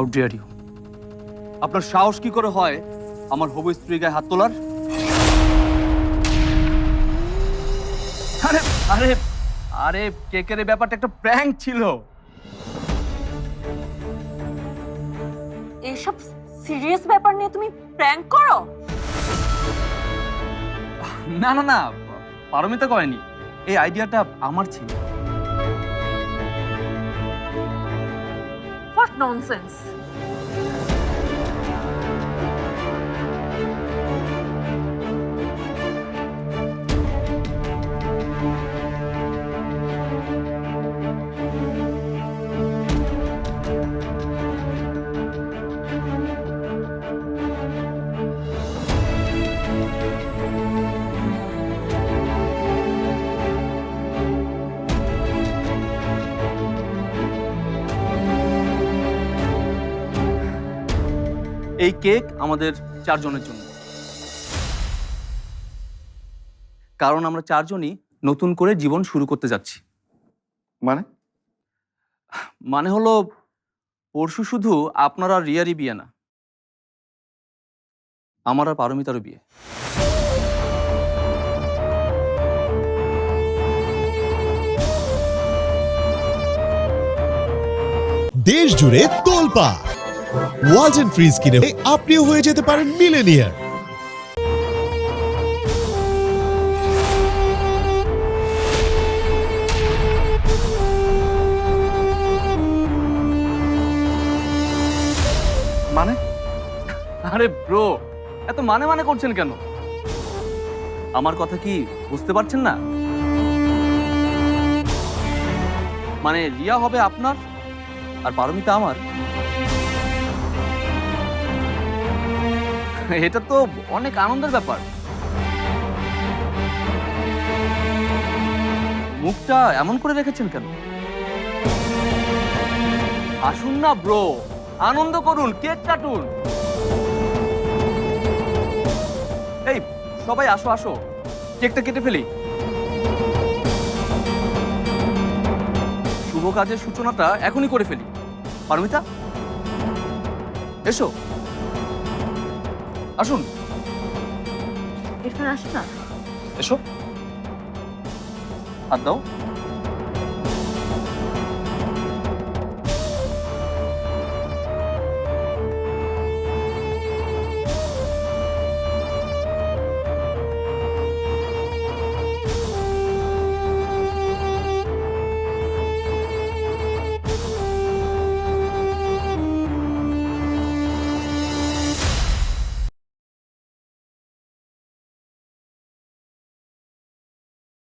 How deer you আপনার সাহস কি করে হয় আমার হবু স্ত্রী গায়ে হাত তোলার? আরে আরে আরে কেকের ব্যাপারটা একটা প্র্যাঙ্ক ছিল। এইসব সিরিয়াস ব্যাপার নিয়ে তুমি প্র্যাঙ্ক করো? না না না পারমিতা করেনি। এই আইডিয়াটা আমার ছিল। nonsense. এই কেক আমাদের চারজনের জন্য। কারণ আমরা চারজনই নতুন করে জীবন শুরু করতে যাচ্ছি। মানে? মানে হলো পরশু শুধু আপনার আর রিয়ারই বিয়ে না। আমার আর পারমিতারও বিয়ে। দেশ জুড়ে তোলপা ওয়ালটন ফ্রিজ কিনে আপনিও হয়ে যেতে পারেন মিলেনিয়ার। মানে? আরে ব্রো, এত মানে মানে করছেন কেন? আমার কথা কি বুঝতে পারছেন না? মানে রিয়া হবে আপনার আর পারমিতা আমার? এটা তো অনেক আনন্দের ব্যাপার। মুখটা এমন করে রেখেছেন কেন? আসুন না ব্রো, আনন্দ করুন, কেক কাটুন। এই, সবাই আসো আসো, কেকটা কেটে ফেলি। শুভ কাজের সূচনাটা এখনই করে ফেলি। পারমিতা? এসো। আসুন। এখানে আসুন না। এসো। হাত দাও।